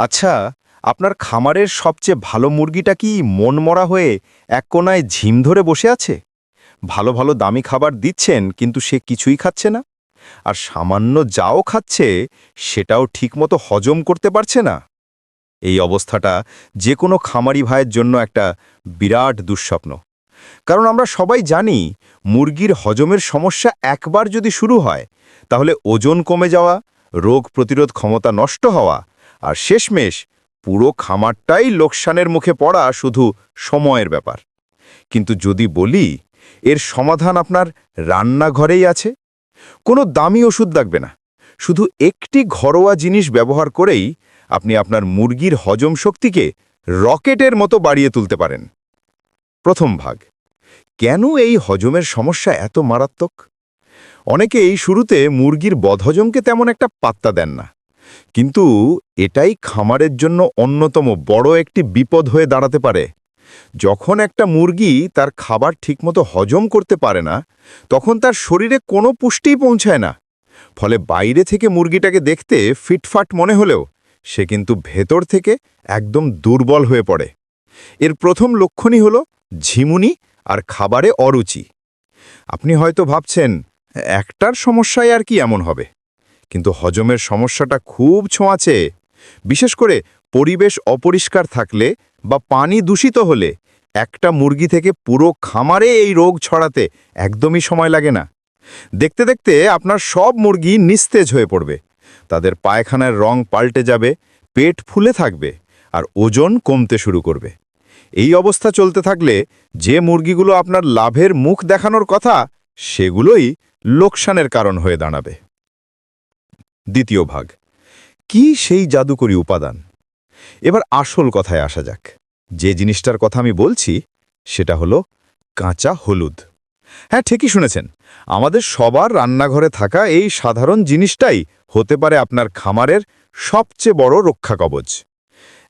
আচ্ছা আপনার খামারের সবচেয়ে ভালো মুরগিটা কি মনমরা হয়ে এক কোনায় ঝিম ধরে বসে আছে? ভালো ভালো দামি খাবার দিচ্ছেন, কিন্তু সে কিছুই খাচ্ছে না। আর সামান্য যাও খাচ্ছে, সেটাও ঠিকমতো হজম করতে পারছে না। এই অবস্থাটা যে কোনো খামারি ভাইয়ের জন্য একটা বিরাট দুঃস্বপ্ন। কারণ আমরা সবাই জানি, মুরগির হজমের সমস্যা একবার যদি শুরু হয়, তাহলে ওজন কমে যাওয়া, রোগ প্রতিরোধ ক্ষমতা নষ্ট হওয়া আর শেষমেশ পুরো খামারটাই লোকসানের মুখে পড়া শুধু সময়ের ব্যাপার। কিন্তু যদি বলি, এর সমাধান আপনার রান্নাঘরেই আছে। কোনো দামি ওষুধ লাগবে না। শুধু একটি ঘরোয়া জিনিস ব্যবহার করেই আপনি আপনার মুরগির হজম শক্তিকে রকেটের মতো বাড়িয়ে তুলতে পারেন। প্রথম ভাগ, কেন এই হজমের সমস্যা এত মারাত্মক? অনেকেই শুরুতে মুরগির বদহজমকে তেমন একটা পাত্তা দেন না। কিন্তু এটাই খামারের জন্য অন্যতম বড় একটি বিপদ হয়ে দাঁড়াতে পারে। যখন একটা মুরগি তার খাবার ঠিকমতো হজম করতে পারে না, তখন তার শরীরে কোনো পুষ্টিই পৌঁছায় না। ফলে বাইরে থেকে মুরগিটাকে দেখতে ফিটফাট মনে হলেও সে কিন্তু ভেতর থেকে একদম দুর্বল হয়ে পড়ে। এর প্রথম লক্ষণই হল ঝিমুনি আর খাবারে অরুচি। আপনি হয়তো ভাবছেন, একটার সমস্যায় আর কি এমন হবে? কিন্তু হজমের সমস্যাটা খুব ছোঁয়াচে। বিশেষ করে পরিবেশ অপরিষ্কার থাকলে বা পানি দূষিত হলে একটা মুরগি থেকে পুরো খামারে এই রোগ ছড়াতে একদমই সময় লাগে না। দেখতে দেখতে আপনার সব মুরগি নিস্তেজ হয়ে পড়বে। তাদের পায়খানার রং পাল্টে যাবে, পেট ফুলে থাকবে আর ওজন কমতে শুরু করবে। এই অবস্থা চলতে থাকলে যে মুরগিগুলো আপনার লাভের মুখ দেখানোর কথা, সেগুলোই লোকসানের কারণ হয়ে দাঁড়াবে। দ্বিতীয় ভাগ। কি সেই জাদুকরী উপাদান? এবার আসল কথায় আসা যাক। যে জিনিসটার কথা আমি বলছি, সেটা হলো কাঁচা হলুদ। হ্যাঁ ঠিকই শুনেছেন। আমাদের সবার রান্নাঘরে থাকা এই সাধারণ জিনিসটাই হতে পারে আপনার খামারের সবচেয়ে বড় রক্ষা কবচ।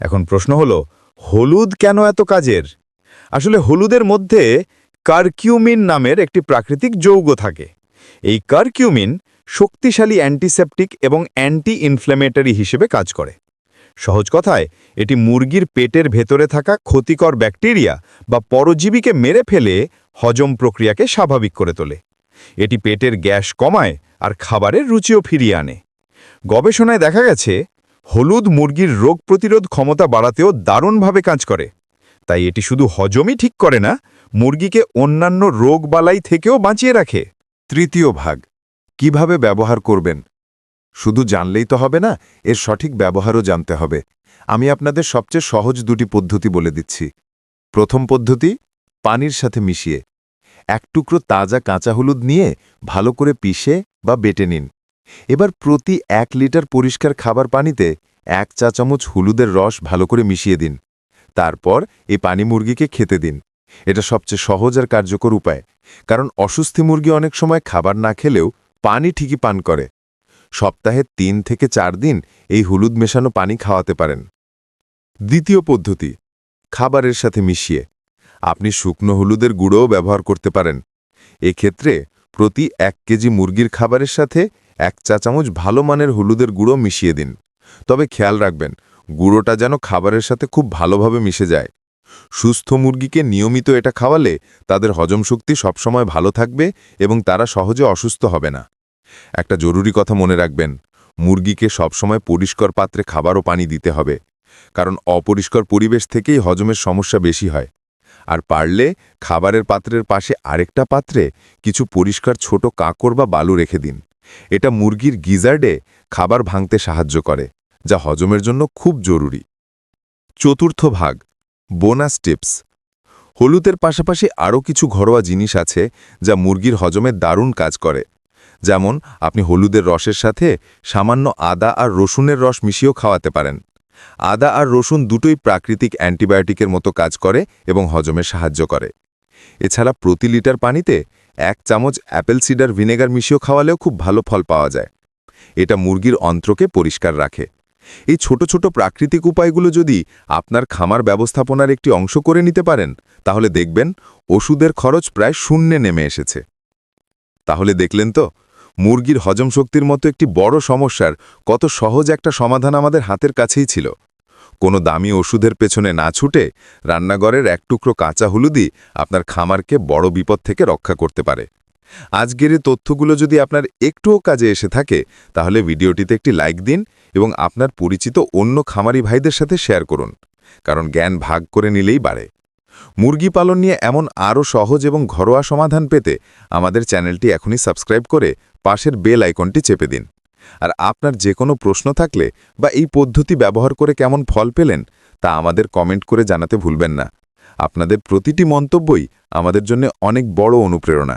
এখন প্রশ্ন হলো, হলুদ কেন এত কাজের? আসলে হলুদের মধ্যে কারকিউমিন নামের একটি প্রাকৃতিক যৌগ থাকে। এই কারকিউমিন শক্তিশালী অ্যান্টিসেপটিক এবং অ্যান্টি ইনফ্ল্যামেটরি হিসেবে কাজ করে। সহজ কথায়, এটি মুরগির পেটের ভেতরে থাকা ক্ষতিকর ব্যাকটেরিয়া বা পরজীবীকে মেরে ফেলে হজম প্রক্রিয়াকে স্বাভাবিক করে তোলে। এটি পেটের গ্যাস কমায় আর খাবারের রুচিও ফিরিয়ে আনে। গবেষণায় দেখা গেছে, হলুদ মুরগির রোগ প্রতিরোধ ক্ষমতা বাড়াতেও দারুণভাবে কাজ করে। তাই এটি শুধু হজমই ঠিক করে না, মুরগিকে অন্যান্য রোগবালাই থেকেও বাঁচিয়ে রাখে। তৃতীয় ভাগ কীভাবে ব্যবহার করবেন? শুধু জানলেই তো হবে না, এর সঠিক ব্যবহারও জানতে হবে। আমি আপনাদের সবচেয়ে সহজ দুটি পদ্ধতি বলে দিচ্ছি। প্রথম পদ্ধতি, পানির সাথে মিশিয়ে। এক টুকরো তাজা কাঁচা হলুদ নিয়ে ভালো করে পিষে বা বেটে নিন। এবার প্রতি এক লিটার পরিষ্কার খাবার পানিতে এক চা চামচ হলুদের রস ভালো করে মিশিয়ে দিন। তারপর এই পানি মুরগিকে খেতে দিন। এটা সবচেয়ে সহজ আর কার্যকর উপায়, কারণ অসুস্থি মুরগি অনেক সময় খাবার না খেলেও পানি ঠিকই পান করে। সপ্তাহে তিন থেকে চার দিন এই হলুদ মেশানো পানি খাওয়াতে পারেন। দ্বিতীয় পদ্ধতি, খাবারের সাথে মিশিয়ে। আপনি শুকনো হলুদের গুঁড়োও ব্যবহার করতে পারেন। এক্ষেত্রে প্রতি এক কেজি মুরগির খাবারের সাথে এক চা চামচ ভালো মানের হলুদের গুঁড়ো মিশিয়ে দিন। তবে খেয়াল রাখবেন, গুঁড়োটা যেন খাবারের সাথে খুব ভালোভাবে মিশে যায়। সুস্থ মুরগিকে নিয়মিত এটা খাওয়ালে তাদের হজম শক্তি সবসময় ভালো থাকবে এবং তারা সহজে অসুস্থ হবে না। একটা জরুরি কথা মনে রাখবেন, মুরগিকে সবসময় পরিষ্কার পাত্রে খাবার ও পানি দিতে হবে, কারণ অপরিষ্কার পরিবেশ থেকেই হজমের সমস্যা বেশি হয়। আর পারলে খাবারের পাত্রের পাশে আরেকটা পাত্রে কিছু পরিষ্কার ছোট কাঁকড় বা বালু রেখে দিন। এটা মুরগির গিজার্ডে খাবার ভাঙতে সাহায্য করে, যা হজমের জন্য খুব জরুরি। চতুর্থ ভাগ বোনাস টিপস। হলুদের পাশাপাশি আরও কিছু ঘরোয়া জিনিস আছে যা মুরগির হজমে দারুণ কাজ করে। যেমন, আপনি হলুদের রসের সাথে সামান্য আদা আর রসুনের রস মিশিয়েও খাওয়াতে পারেন। আদা আর রসুন দুটোই প্রাকৃতিক অ্যান্টিবায়োটিকের মতো কাজ করে এবং হজমে সাহায্য করে। এছাড়া প্রতি লিটার পানিতে এক চামচ অ্যাপেল সিডার ভিনেগার মিশিয়েও খাওয়ালেও খুব ভালো ফল পাওয়া যায়। এটা মুরগির অন্ত্রকে পরিষ্কার রাখে। এই ছোট ছোট প্রাকৃতিক উপায়গুলো যদি আপনার খামার ব্যবস্থাপনার একটি অংশ করে নিতে পারেন, তাহলে দেখবেন ওষুধের খরচ প্রায় শূন্যে নেমে এসেছে। তাহলে দেখলেন তো, মুরগির হজম শক্তির মতো একটি বড় সমস্যার কত সহজ একটা সমাধান আমাদের হাতের কাছেই ছিল। কোনো দামি ওষুধের পেছনে না ছুটে রান্নাঘরের এক টুকরো কাঁচা হলুদই আপনার খামারকে বড় বিপদ থেকে রক্ষা করতে পারে। আজকের এই তথ্যগুলো যদি আপনার একটুও কাজে এসে থাকে, তাহলে ভিডিওটিতে একটি লাইক দিন এবং আপনার পরিচিত অন্য খামারি ভাইদের সাথে শেয়ার করুন, কারণ জ্ঞান ভাগ করে নিলেই বাড়ে। মুরগি পালন নিয়ে এমন আরও সহজ এবং ঘরোয়া সমাধান পেতে আমাদের চ্যানেলটি এখনই সাবস্ক্রাইব করে পাশের বেল আইকনটি চেপে দিন। আর আপনার যে কোনো প্রশ্ন থাকলে বা এই পদ্ধতি ব্যবহার করে কেমন ফল পেলেন, তা আমাদের কমেন্ট করে জানাতে ভুলবেন না। আপনাদের প্রতিটি মন্তব্যই আমাদের জন্য অনেক বড় অনুপ্রেরণা।